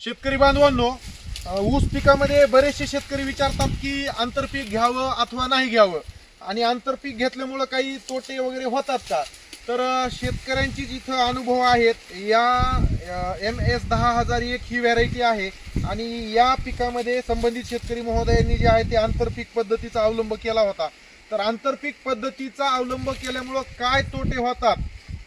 शेतकरी बांधवांनो ऊस पिकामध्ये बरेचसे शेतकरी विचारतात की आंतरपीक घ्यावं अथवा नाही घ्यावं? आणि आंतरपीक घेतल्यामुळं काही तोटे वगैरे होतात का? तर शेतकऱ्यांची जिथं अनुभव आहेत या एम एस दहा हजार एक ही व्हॅरायटी आहे. आणि या पिकामध्ये संबंधित शेतकरी महोदयांनी जे आहे ते आंतरपीक पद्धतीचा अवलंब केला होता. तर आंतरपीक पद्धतीचा अवलंब केल्यामुळं काय तोटे होतात?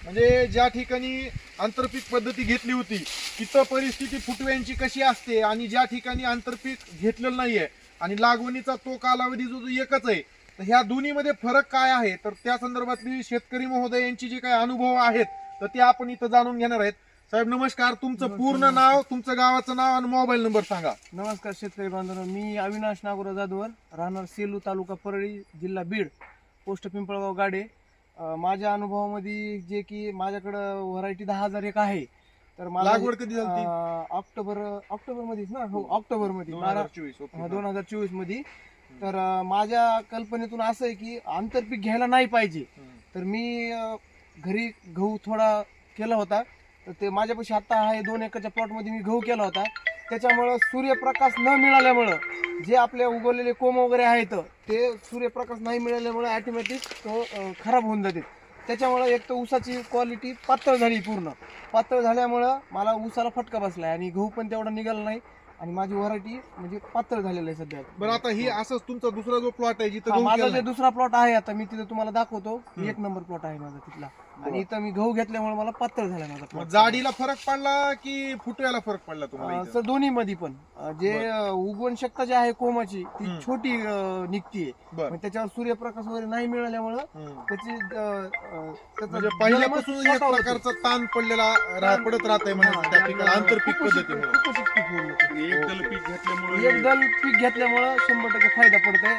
म्हणजे ज्या ठिकाणी आंतरपीक पद्धती घेतली होती तिथं परिस्थिती फुटव्यांची कशी असते आणि ज्या ठिकाणी आंतरपीक घेतलेलं नाहीये आणि लागवणीचा तो कालावधी जो जो एकच आहे तर ह्या दोन्हीमध्ये फरक काय आहे? तर त्या संदर्भातली शेतकरी महोदय यांची जे काही अनुभव आहेत तर ते आपण इथं जाणून घेणार आहेत. साहेब नमस्कार. तुमचं पूर्ण नाव तुमचं गावाचं नाव आणि मोबाईल नंबर सांगा. नमस्कार शेतकरी बांधवांनो मी अविनाश नागोरा जाधवर राहणार सेलू तालुका परळी जिल्हा बीड पोस्ट पिंपळगाव गाडे. अं, माझ्या अनुभवामध्ये जे की माझ्याकडं व्हरायटी दहा हजार एक आहे. तर मला लागवड कधी झाली अं, ऑक्टोबर ऑक्टोबर मध्येच ना? हो ऑक्टोबरमध्ये. दोन हजार चोवीसमध्ये. तर अं, माझ्या कल्पनेतून असं आहे की आंतरपीक घ्यायला नाही पाहिजे. तर मी अं, घरी गहू थोडा केला होता. तर ते माझ्यापाशी आता आहे दोन एकरच्या प्लॉटमध्ये मी गहू केला होता. त्याच्यामुळं सूर्यप्रकाश न मिळाल्यामुळं जे आपले उगवलेले कोंब वगैरे आहेत ते सूर्यप्रकाश नाही मिळाल्यामुळे ऑटोमॅटिक तो खराब होऊन जाते त्याच्यामुळं एक तर ऊसाची क्वालिटी पातळ झाली पूर्ण पातळ झाल्यामुळं मला ऊसाला फटका बसलाय आणि गहू पण तेवढा निघाला नाही आणि माझी व्हरायटी म्हणजे पातळ झालेलं आहे सध्या बरं आता ही असंच तुमचा दुसरा जो प्लॉट आहे जिथं माझा. जे दुसरा प्लॉट आहे आता मी तिथे तुम्हाला दाखवतो. एक नंबर प्लॉट आहे माझा तिथला आणि इथं मी गहू घेतल्यामुळे मला पातळ झाला माझा मग जाडीला फरक पडला की फुटव्याला फरक पडला तुम्हाला इथं? सर दोन्ही मध्ये पण. अं, जे अं, उगवण शक्ती जी आहे कोमाची ती हम्म. छोटी निघतीये. बरं. त्याच्यावर सूर्यप्रकाश वगैरे नाही मिळाल्यामुळं हम्म. त्याची अं, अं, त्याचा म्हणजे पहिल्यापासून एक स्वतः होतो. प्रकारचा ताण पडलेला रा- पडत राहतंय म्हणायचं त्या पिकाला आंतरपीक कुपोषित- पद्धतीमुळे. कुपोषित पीक होऊन जातं. एक दल पीक घेतल्यामुळे एक दल पीक घेतल्यामुळं शंभर टक्के फायदा पडतोय.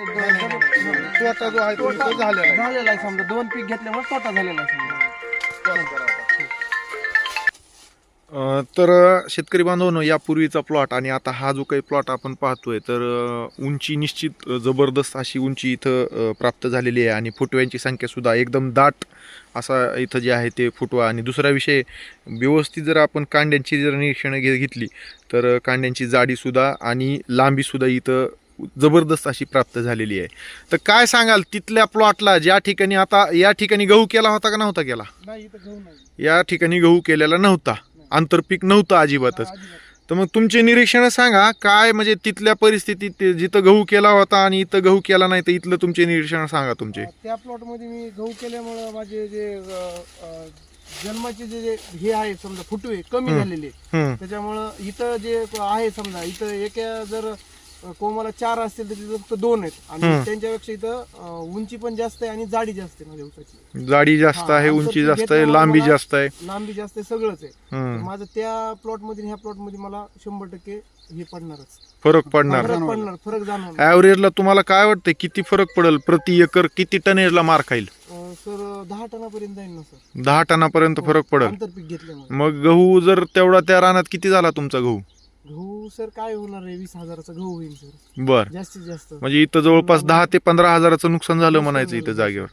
तोटा जो आहे तो झालेला आहे. झालेला आहे समजा. दोन पीक घेतल्यामुळे तोटा झालेला आहे समजा. तर शेतकरी बांधवांनो यापूर्वीचा प्लॉट आणि आता हा जो काही प्लॉट आपण पाहतोय तर उंची निश्चित जबरदस्त अशी उंची इथं प्राप्त झालेली आहे आणि फुटव्यांची संख्या सुद्धा एकदम दाट असा इथं जे आहे ते फुटवा. आणि दुसरा विषय व्यवस्थित जर आपण कांड्यांची जर निरीक्षणं घे घेतली तर कांड्यांची जाडीसुद्धा आणि लांबीसुद्धा इथं जबरदस्त अशी प्राप्त झालेली आहे. तर काय सांगाल तिथल्या प्लॉटला ज्या ठिकाणी आता या ठिकाणी गहू केला होता का नव्हता केला? नाही इथं गहू नाही. या ठिकाणी गहू केलेला नव्हता. आंतरपीक नव्हतं अजिबातच. तर मग तुमचे निरीक्षण सांगा काय म्हणजे तिथल्या परिस्थितीत जिथं गहू केला होता आणि इथं गहू केला नाही तर इथलं तुमचे निरीक्षण सांगा तुमचे. त्या प्लॉटमध्ये मी गहू केल्यामुळं माझे जे अं, अं, जन्माचे जे जे हे आहे समजा फुटवे कमी. झालेले हम्म, त्याच्यामुळं इथं जे आहे समजा इथं एका जर कोमाला चार असतील तर तिथं फक्त दोन आहेत. आणि. त्यांच्यापेक्षा इथं अं, उंची पण जास्त आहे आणि जाडी जास्त आहे माझ्या उसाची. जाडी जास्त हा, आहे उंची जास्त आहे लांबी मला- जास्त आहे. लांबी जास्त आहे सगळंच आहे. तर हम्म, माझं त्या प्लॉटमध्ये आणि ह्या प्लॉटमध्ये मला शंभर टक्के हे पडणारच. फरक पडणार. फरक पडणार फरक जाणवणार. ऍव्हरेजला तुम्हाला काय वाटतं किती फरक पडेल प्रति एकर किती टनेजला मार खाईल? सर दहा टनापर्यंत जाईल ना सर. दहा टनापर्यंत फरक पडेल. आंतरपीक घेतल्यामुळे मग गहू जर तेवढा त्या रानात किती झाला तुमचा गहू? गहू सर काय होणार आहे? वीस हजाराचा गहू होईल सर. बर. जास्तीत जास्त. म्हणजे इथं जवळपास दहा ते पंधरा हजाराचं नुकसान झालं म्हणायचं. इथं जागेवर.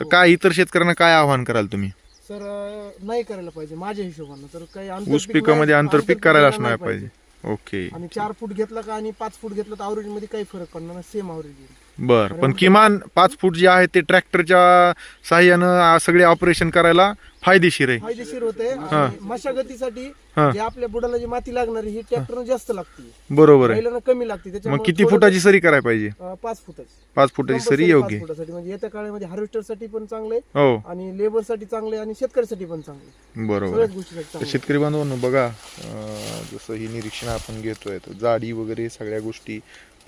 तर काय इतर शेतकऱ्यांना काय आव्हान कराल तुम्ही? सर अं, नाही करायला पाहिजे माझ्या हिशोबानं. तर काही ऊस आंतरपीक पिकामध्ये नाही- आंतरपीक करायला नाही पाहिजे. ओके. आणि चार फूट घेतला का आणि पाच फूट घेतलं तर अवरेजमध्ये काही फरक पडणार सेम अवरेज येईल. बर पण किमान पाच फूट जे आहे ते ट्रॅक्टरच्या साह्यानं आ, सगळे ऑपरेशन करायला फायदेशीर आहे. फायदेशीर होते. हा. मशागतीसाठी हा. जे आपल्या बुडाला जी माती लागणार ही ट्रॅक्टर जास्त लागते. बरोबर आहे. पहिल्यानं कमी लागते मग त्याच्यामुळे किती थोडं- फुटाची सरी करायला पाहिजे? अं, पाच फुटाची. पाच फुटाची सरी योग्य पाच आहे. फुटासाठी. म्हणजे येत्या काळामध्ये हार्वेस्टरसाठी पण चांगले हो. आणि लेबरसाठी चांगले आणि शेतकऱ्यासाठी पण चांगले बरोबर सगळ्याच आहे. गोष्टीसाठी तर चांगले शेतकरी बांधवांनो बघा अं, जसं ही निरीक्षण आपण घेतोय तर जाडी वगैरे सगळ्या गोष्टी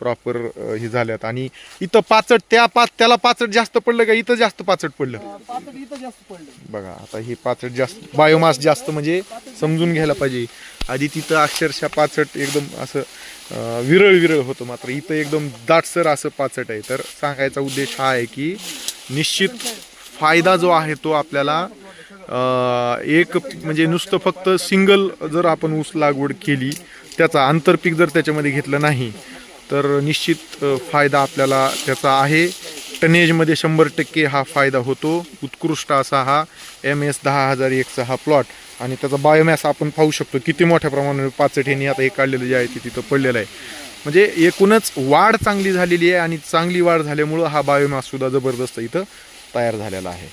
प्रॉपर हे झाल्यात. आणि इथं पाचट त्या पाच त्याला पाचट जास्त पडलं का इथं जास्त पाचट पडलं? इथं जास्त पडले. बघा आता ही पाचट जास्त बायोमास जास्त म्हणजे समजून घ्यायला पाहिजे. आधी तिथं अक्षरशः पाचट एकदम असं विरळ विरळ होतं मात्र इथं एकदम दाटसर असं पाचट आहे. तर सांगायचा उद्देश हा आहे की निश्चित फायदा जो आहे तो आपल्याला एक म्हणजे नुसतं फक्त सिंगल जर आपण ऊस लागवड केली त्याचा आंतरपीक जर त्याच्यामध्ये घेतलं नाही तर निश्चित फायदा आपल्याला त्याचा आहे. टनेजमध्ये शंभर टक्के हा फायदा होतो. उत्कृष्ट असा हा एम एस दहा हजार एकचा हा प्लॉट. आणि त्याचा बायोमॅस आपण पाहू शकतो. किती मोठ्या प्रमाणात पाचट ह्यांनी आता हे काढलेलं जे आहे ते तिथं पडलेलं आहे. म्हणजे एकूणच वाढ चांगली झालेली आहे आणि चांगली वाढ झाल्यामुळं हा बायोमॅससुद्धा जबरदस्त इथं तयार झालेला आहे.